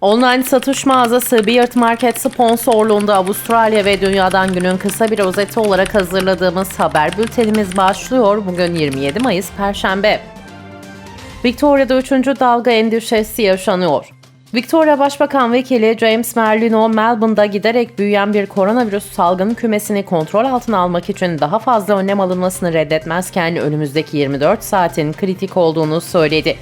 Online satış mağazası Beard Market sponsorluğunda Avustralya ve Dünya'dan günün kısa bir özeti olarak hazırladığımız haber bültenimiz başlıyor. Bugün 27 Mayıs Perşembe. Victoria'da 3. dalga endişesi yaşanıyor. Victoria Başbakan Vekili James Merlino, Melbourne'da giderek büyüyen bir koronavirüs salgını kümesini kontrol altına almak için daha fazla önlem alınmasını reddetmezken önümüzdeki 24 saatin kritik olduğunu söyledi.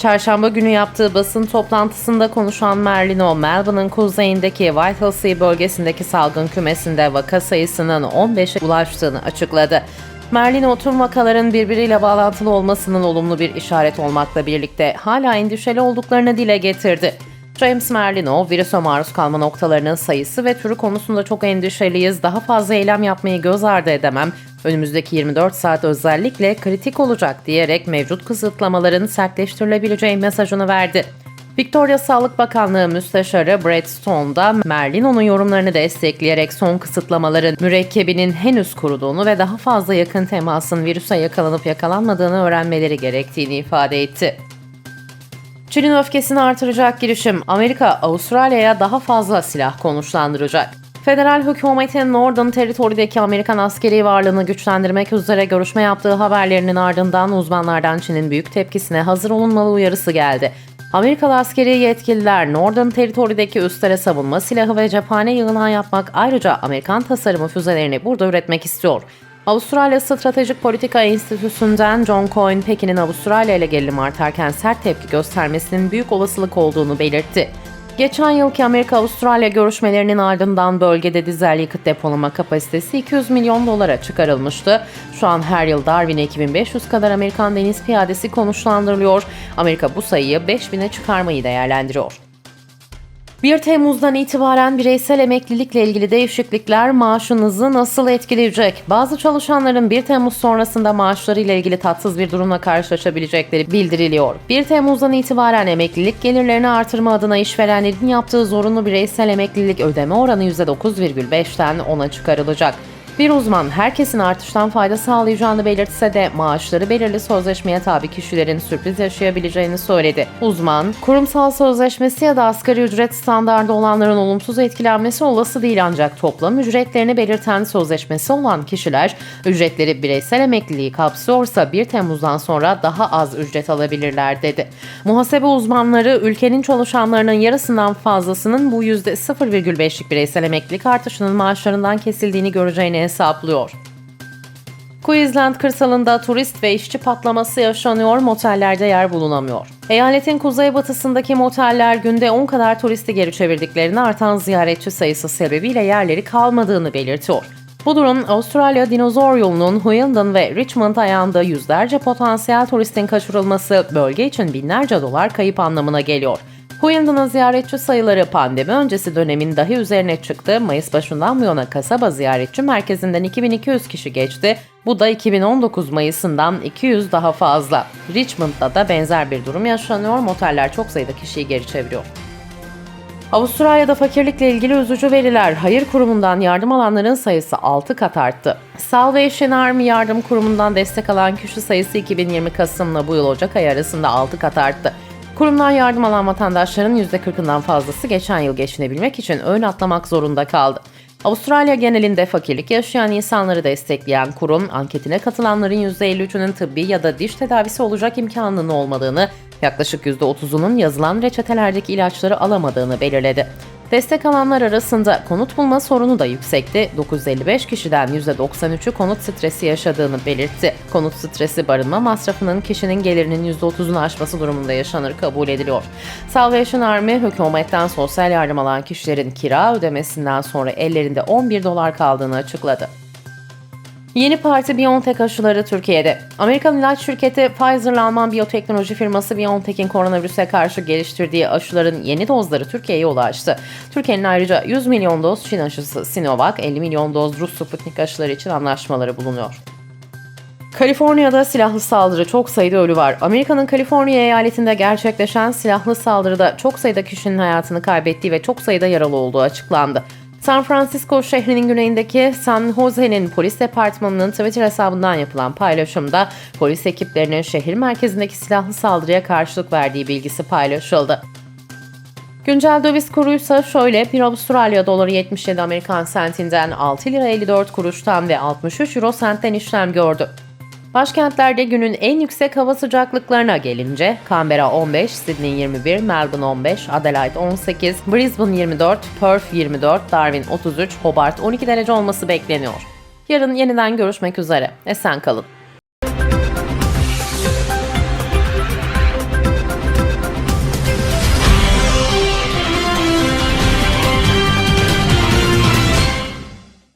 Çarşamba günü yaptığı basın toplantısında konuşan Merlino, Melbourne'ın kuzeyindeki Whitehall bölgesindeki salgın kümesinde vaka sayısının 15'e ulaştığını açıkladı. Merlino tüm vakaların birbiriyle bağlantılı olmasının olumlu bir işaret olmakla birlikte hala endişeli olduklarını dile getirdi. James Merlino, virüse maruz kalma noktalarının sayısı ve türü konusunda çok endişeliyiz. Daha fazla eylem yapmayı göz ardı edemem. Önümüzdeki 24 saat özellikle kritik olacak diyerek mevcut kısıtlamaların sertleştirilebileceği mesajını verdi. Victoria Sağlık Bakanlığı Müsteşarı Brett Stone da Merlino'nun yorumlarını destekleyerek son kısıtlamaların mürekkebinin henüz kuruduğunu ve daha fazla yakın temasın virüse yakalanıp yakalanmadığını öğrenmeleri gerektiğini ifade etti. Çin'in öfkesini artıracak girişim Amerika Avustralya'ya daha fazla silah konuşlandıracak. Federal hükümetin Northern Territory'deki Amerikan askeri varlığını güçlendirmek üzere görüşme yaptığı haberlerinin ardından uzmanlardan Çin'in büyük tepkisine hazır olunmalı uyarısı geldi. Amerikalı askeri yetkililer Northern Territory'deki üstlere savunma silahı ve cephane yığınağı yapmak ayrıca Amerikan tasarımı füzelerini burada üretmek istiyor. Avustralya Stratejik Politika Enstitüsü'nden John Coyne, Pekin'in Avustralya ile gerilim artarken sert tepki göstermesinin büyük olasılık olduğunu belirtti. Geçen yılki Amerika-Avustralya görüşmelerinin ardından bölgede dizel yakıt depolama kapasitesi 200 milyon dolara çıkarılmıştı. Şu an her yıl Darwin'e 2500 kadar Amerikan deniz piyadesi konuşlandırılıyor. Amerika bu sayıyı 5000'e çıkarmayı değerlendiriyor. 1 Temmuz'dan itibaren bireysel emeklilikle ilgili değişiklikler maaşınızı nasıl etkileyecek? Bazı çalışanların 1 Temmuz sonrasında maaşları ile ilgili tatsız bir durumla karşılaşabilecekleri bildiriliyor. 1 Temmuz'dan itibaren emeklilik gelirlerini artırma adına işverenlerin yaptığı zorunlu bireysel emeklilik ödeme oranı %9,5'ten 10'a çıkarılacak. Bir uzman herkesin artıştan fayda sağlayacağını belirtse de maaşları belirli sözleşmeye tabi kişilerin sürpriz yaşayabileceğini söyledi. Uzman, kurumsal sözleşmesi ya da asgari ücret standardı olanların olumsuz etkilenmesi olası değil ancak toplam ücretlerini belirten sözleşmesi olan kişiler ücretleri bireysel emekliliği kapsıyorsa 1 Temmuz'dan sonra daha az ücret alabilirler dedi. Muhasebe uzmanları ülkenin çalışanlarının yarısından fazlasının bu %0,5'lik bireysel emeklilik artışının maaşlarından kesildiğini göreceğini hesaplıyor. Queensland kırsalında turist ve işçi patlaması yaşanıyor, motellerde yer bulunamıyor. Eyaletin kuzeybatısındaki moteller günde 10 kadar turisti geri çevirdiklerini artan ziyaretçi sayısı sebebiyle yerleri kalmadığını belirtiyor. Bu durum Avustralya dinozor yolunun Huyenden ve Richmond ayağında yüzlerce potansiyel turistin kaçırılması bölge için binlerce dolar kayıp anlamına geliyor. Huyenda'nın ziyaretçi sayıları pandemi öncesi dönemin dahi üzerine çıktı. Mayıs başından bu yana kasaba ziyaretçi merkezinden 2200 kişi geçti. Bu da 2019 Mayıs'ından 200 daha fazla. Richmond'da da benzer bir durum yaşanıyor. Moteller çok sayıda kişiyi geri çeviriyor. Avustralya'da fakirlikle ilgili üzücü veriler. Hayır kurumundan yardım alanların sayısı 6 kat arttı. Salvation Army yardım kurumundan destek alan kişi sayısı 2020 Kasım'la bu yıl Ocak ayı arasında 6 kat arttı. Kurumdan yardım alan vatandaşların %40'ından fazlası geçen yıl geçinebilmek için ön atlamak zorunda kaldı. Avustralya genelinde fakirlik yaşayan insanları destekleyen kurum, anketine katılanların %53'ünün tıbbi ya da diş tedavisi olacak imkanının olmadığını, yaklaşık %30'unun yazılan reçetelerdeki ilaçları alamadığını belirledi. Destek alanlar arasında konut bulma sorunu da yüksekti. 955 kişiden %93'ü konut stresi yaşadığını belirtti. Konut stresi barınma masrafının kişinin gelirinin %30'unu aşması durumunda yaşanır kabul ediliyor. Salvation Army hükümetten sosyal yardım alan kişilerin kira ödemesinden sonra ellerinde 11 dolar kaldığını açıkladı. Yeni parti BioNTech aşıları Türkiye'de. Amerikan ilaç şirketi Pfizer'la Alman biyoteknoloji firması BioNTech'in koronavirüse karşı geliştirdiği aşıların yeni dozları Türkiye'ye ulaştı. Türkiye'nin ayrıca 100 milyon doz Çin aşısı Sinovac, 50 milyon doz Rus Sputnik aşıları için anlaşmaları bulunuyor. Kaliforniya'da silahlı saldırı çok sayıda ölü var. Amerika'nın Kaliforniya eyaletinde gerçekleşen silahlı saldırıda çok sayıda kişinin hayatını kaybettiği ve çok sayıda yaralı olduğu açıklandı. San Francisco şehrinin güneyindeki San Jose'nin polis departmanının Twitter hesabından yapılan paylaşımda polis ekiplerinin şehir merkezindeki silahlı saldırıya karşılık verdiği bilgisi paylaşıldı. Güncel döviz kuruysa şöyle bir Avustralya doları 77 Amerikan sentinden 6 lira 54 kuruştan ve 63 euro sentten işlem gördü. Başkentlerde günün en yüksek hava sıcaklıklarına gelince Canberra 15, Sydney 21, Melbourne 15, Adelaide 18, Brisbane 24, Perth 24, Darwin 33, Hobart 12 derece olması bekleniyor. Yarın yeniden görüşmek üzere. Esen kalın.